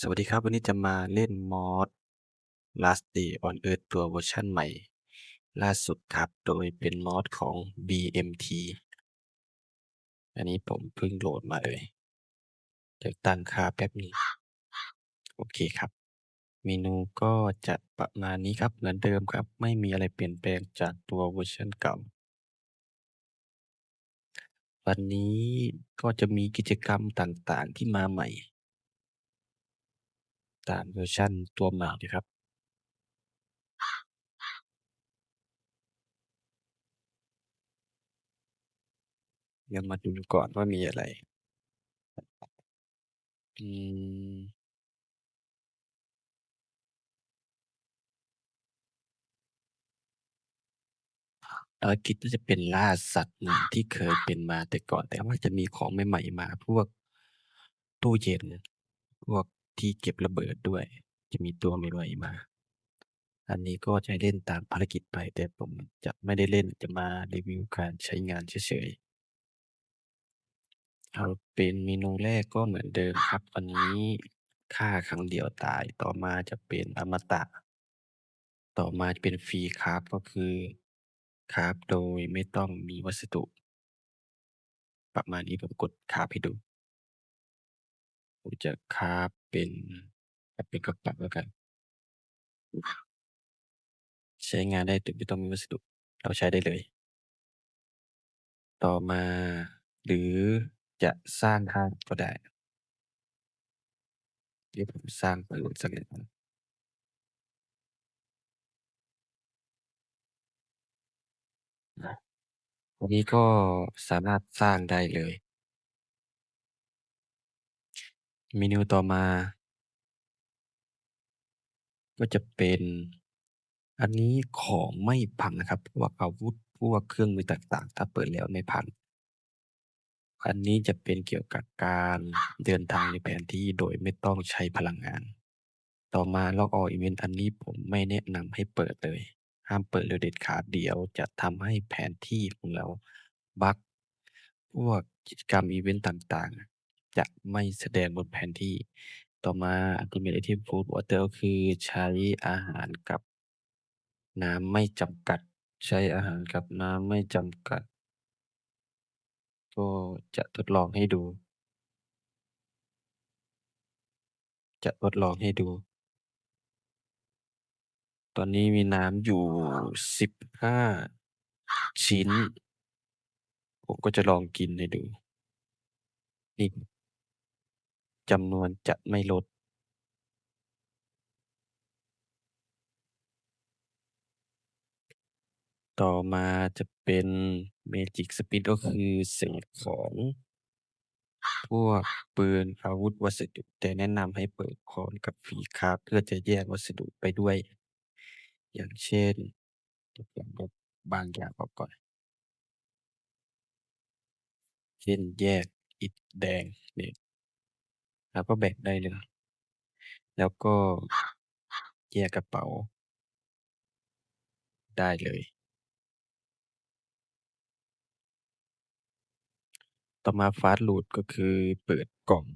สวัสดีครับ วันนี้จะมาเล่น MOD Last Day on Earth ตัวเวอร์ชันใหม่ ล่าสุดครับ โดยเป็น MOD ของ BMT อันนี้ผมเพิ่งโหลดมาเลย เดี๋ยวตั้งค่าแป๊บหนึ่งโอเคครับ เมนูก็จะประมาณนี้ครับ เหมือนเดิมครับ ไม่มีอะไรเปลี่ยนแปลงจากตัวเวอร์ชันเก่า วันนี้ก็จะมีกิจกรรมต่างๆที่มาใหม่ ตามเวอร์ชันตัวหม่เลยครับเดี๋ยวมาดูก่อนว่ามีอะไร อืมภารกิจน่าจะเป็นล่าสัตว์เหมือนที่เคยเป็นมาแต่ก่อน แต่ว่าจะมีของใหม่ๆมา พวกตู้เย็น พวก ที่เก็บระเบิดด้วย จะมีตัวใหม่ๆมา อันนี้ก็จะเล่นตามภารกิจไป แต่ผมจะไม่ได้เล่นจะมารีวิวการใช้งานเฉยๆเอาเป็นเมนูแรกก็เหมือนเดิมครับอันนี้ฆ่าครั้งเดียวตายต่อมาจะเป็นอมตะ ต่อมาจะเป็นฟรีคราฟก็คือคราฟโดยไม่ต้องมีวัสดุ ประมาณนี้ผมกดคราฟให้ดูผมจะคราฟ เป็นเอาเป็นกระเป๋าแล้วกัน ใช้งานได้โดยไม่ต้องมีวัสดุ เราใช้ได้เลย ต่อมา หรือจะสร้างห้างก็ได้ เดี๋ยวผมสร้างไปืนสักอย่งอันนี้ก็สามารถสร้างได้เลย เมนูต่อมา ก็จะเป็น อันนี้ของไม่พังนะครับ พวกอาวุธ พวกเครื่องมือต่าง ๆ ถ้าเปิดแล้วไม่พัง อันนี้จะเป็นเกี่ยวกับการเดินทางในแผนที่โดยไม่ต้องใช้พลังงาน ต่อมา Log All Event อันนี้ผมไม่แนะนำให้เปิดเลย ห้ามเปิดโดยเด็ดขาด เดี๋ยวจะทำให้แผนที่ของเราบักพวกกิจกรรมอิเวนต์ต่าง ๆ จะไม่แสดงบนแผนที่ ต่อมา Ultimate Item Food Water ก็คือใช้อาหารกับ น้ำไม่จำกัด ใช้อาหารกับน้ำไม่จำกัด ก็จะทดลองให้ดู จะทดลองให้ดู ตอนนี้มีน้ำอยู่ 15 ชิ้น ผมก็จะลองกินให้ดู นี่ จำนวนจะไม่ลดต่อมาจะเป็น Magic Speed ก็คือเศษของ พวกปืนอาวุธวัสดุ แต่แนะนำให้เปิดพร้อมกับฟีคาเพื่อจะแยกวัสดุไปด้วย อย่างเช่นอย่างบางอย่างออกก่อน เช่นแยกอิฐแดงนี่ แล้วก็แบ่งได้เลย แล้วก็ แยกกระเป๋า ได้เลย ต่อมา Fast Loot ก็คือเปิดกล่อง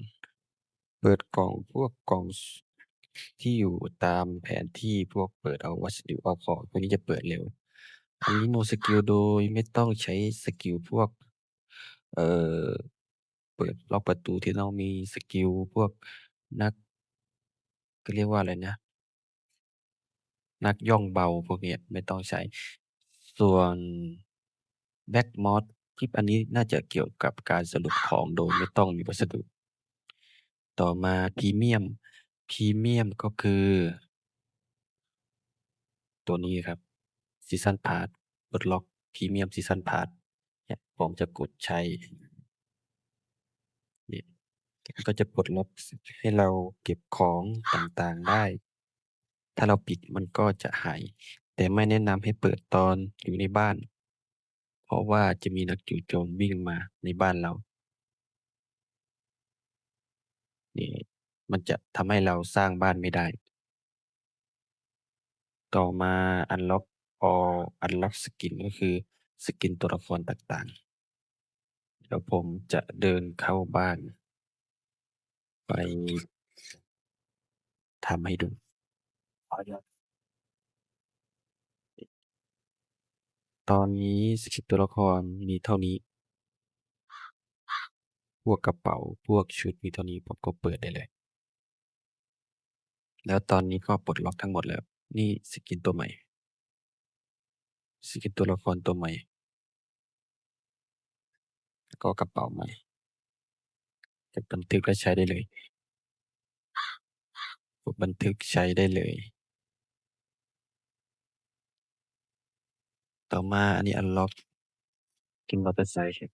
เปิดกล่องพวกกล่อง ส ที่อยู่ตามแผนที่ พวกเปิดเอาวัสดุ เอาของ พวกนี้จะเปิดเร็ว อันนี้ No Skill โดยไม่ต้องใช้สกิลพวก เอ่อ เปิดล็อกประตูที่ต้องมีสกิลพวกนักเขาเรียกว่าอะไรนะ นักย่องเบาพวกเนี้ยไม่ต้องใช้ ส่วน Black Moth ที่อันนี้น่าจะเกี่ยวกับการสรุปของโดยไม่ต้องมีวัสดุ ต่อมา Premium Premium ก็คือ ตัวนี้ครับ Season Pass ปลดล็อก Premium Season Pass เนี่ยผมจะกดใช้ ก็จะปลดล็อก ให้เราเก็บของต่าง ๆ ได้ ถ้าเราปิดมันก็จะหาย แต่ไม่แนะนำให้เปิดตอนอยู่ในบ้าน เพราะว่าจะมีนักจู่โจมวิ่งมาในบ้านเรา นี่ มันจะทำให้เราสร้างบ้านไม่ได้ ต่อมา Unlock All Unlock Skin ก็คือสกินตัวละครต่าง ๆ เดี๋ยวผมจะเดินเข้าบ้าน ไปทำให้ดูขออนุญาตตอนนี้สคริปต์ตัวละครมีเท่านี้ พวกกระเป๋าพวกชุดมีเท่านี้ผมก็เปิดได้เลย แล้วตอนนี้ก็ปลดล็อกทั้งหมดแล้ว นี่สกินตัวใหม่ สกินตัวละครตัวใหม่แล้วก็กระเป๋าใหม่ จะบันทึกและใช้ได้เลย กดบันทึกใช้ได้เลย ต่อมาอันนี้ unlock กินมอเตอร์ไซค์ครับ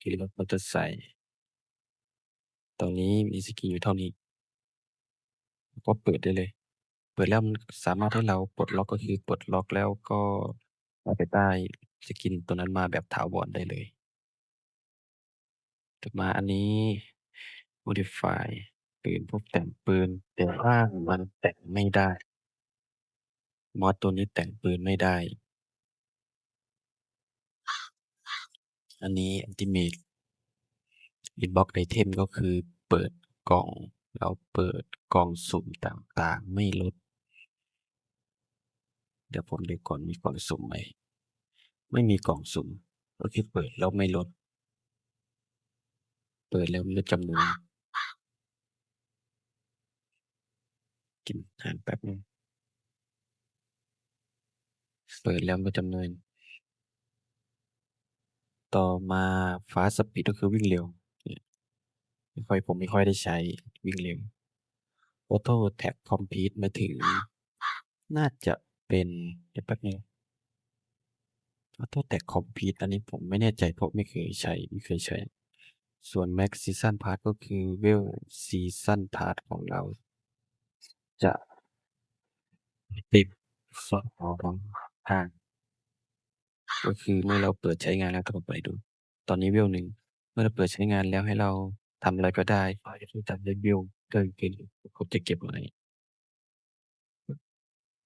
ขี่รถมอเตอร์ไซค์ตอนนี้มีสกินอยู่เท่านี้ก็เปิดได้เลย เปิดแล้วมันสามารถให้เราปลดล็อกก็คือปลดล็อกแล้วก็เอาไปได้สกินตัวนั้นมาแบบถาวรได้เลย ต่มาอันนี้ modify ปืน พวกแต่งปืน แต่ว่ามันแต่งไม่ได้มอดตัวนี้แต่งปืนไม่ได้ อันนี้ Ultimate Inbox Item ก็คือเปิดกล่อง แล้วเปิดกล่องสุ่มต่างๆ ไม่ลด เดี๋ยวผมดูก่อนมีกล่องสุ่มไหม ไม่มีกล่องสุ่ม ก็คือเปิดแล้วไม่ลด เปิดแล้วลดจำนวน กินอาหารแป๊บหนึ่งเปิดแล้วลดจำนวน ต่อมา Fast Speed ก็คือวิ่งเร็วไม่ค่อยผมไม่ค่อยได้ใช้วิ่งเร็ว Auto Attack Complete หมาถึง น่าจะเป็นเดี๋ยวแป๊บหนึ่ง Auto Attack Complete อันนี้ผมไม่แน่ใจเพราะไม่เคยใช้ไม่เคยใช้ ส่วน Max Season Pass ก็คือ Vel Season Pass ของเรา จะติดสองทาง ก็คือเมื่อเราเปิดใช้งานแล้วถ้าผมเปิดให้ดู ตอนนี้ Vel 1เมื่อเราเปิดใช้งานแล้วให้เราทำอะไรก็ได้ขอให้เราจำได้ Vel เกินเกินผมจะเก็บไว้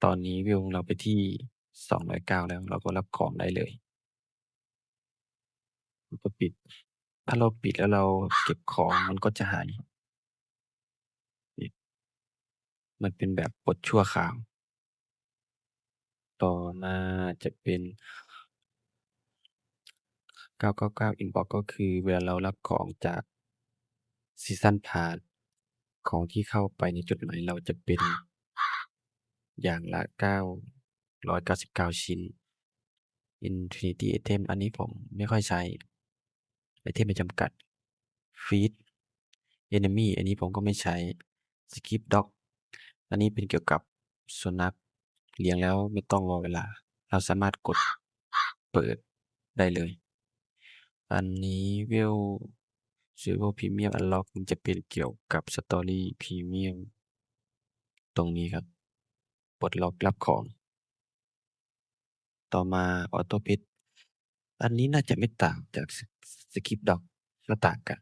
ตอนนี้ Vel ของเราไปที่209แล้ว เราก็รับของได้เลยแล้วก็ปิด ถ้าเราปิดแล้วเราเก็บของมันก็จะหาย มันเป็นแบบปลดชั่วคราว ต่อมาจะเป็น 999 Inbox ก็คือเวลาเรารับของจาก Season Pass ของที่เข้าไปในจุดหมายเราจะเป็นอย่างละ 999 ชิ้น Infinity Item อันนี้ผมไม่ค่อยใช้ ไอเทมไม่จำกัด Feed Enemy อันนี้ผมก็ไม่ใช้ Skip Dog อันนี้เป็นเกี่ยวกับสุนัขเลี้ยงแล้วไม่ต้องรอเวลา เราสามารถกดเปิดได้เลย อันนี้ Vel Silver Premium Unlock มันจะเป็นเกี่ยวกับ Story Premium ตรงนี้ครับปลดล็อกรับของ ต่อมา Auto Pet อันนี้น่าจะไม่ต่างจาก S Skip Dog ก็ต่างกัน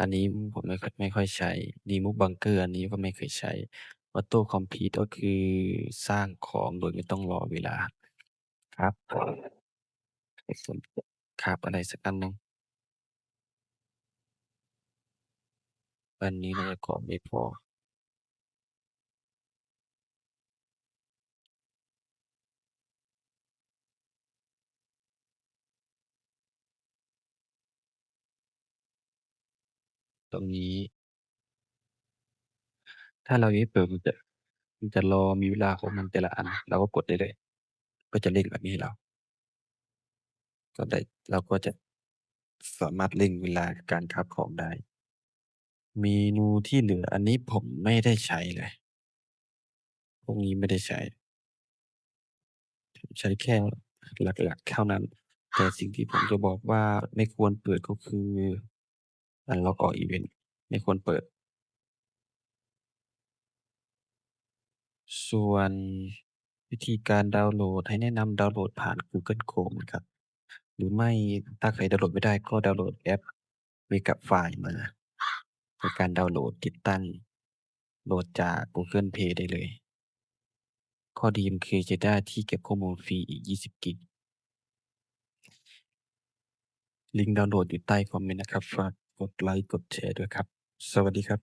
อันนี้ผมไม่ค่อยไม่ค่อยใช้ Remove Bunker อันนี้ก็ไม่เคยใช้ Auto Complete ก็คือสร้างของโดยไม่ต้องรอเวลา ครับครับอะไรสักอันหนึ่งอันนี้น่าจะของไม่พอ ตรงนี้ ถ้าเรายังไม่เปิด มันจะ มันจะรอมีเวลาของมันแต่ละอัน เราก็กดได้เลย ก็จะเร่งแบบนี้ให้เรา ก็ได้ เราก็จะ สามารถเร่งเวลาการคราฟของได้ เมนูที่เหลือ อันนี้ผมไม่ได้ใช้เลย พวกนี้ไม่ได้ใช้ใช้แค่หลัก ๆ เท่านั้น แต่สิ่งที่ผมจะบอกว่า ไม่ควรเปิด ก็คือ Unlock All Event ไม่ควรเปิด ส่วนวิธีการดาวน์โหลด ให้แนะนำดาวน์โหลดผ่าน Google Chrome นะครับ หรือไม่ถ้าใครดาวน์โหลดไม่ได้ก็ดาวน์โหลดแอป Megafile มาในการดาวน์โหลดติดตั้ง โหลดจาก Google Play ได้เลย ข้อดีมันคือจะได้ที่เก็บข้อมูลฟรีอีก 20 กิกลิงก์ดาวน์โหลดอยู่ใต้คอมเมนต์นะครับฝาก กดไลค์ กดแชร์ด้วยครับ สวัสดีครับ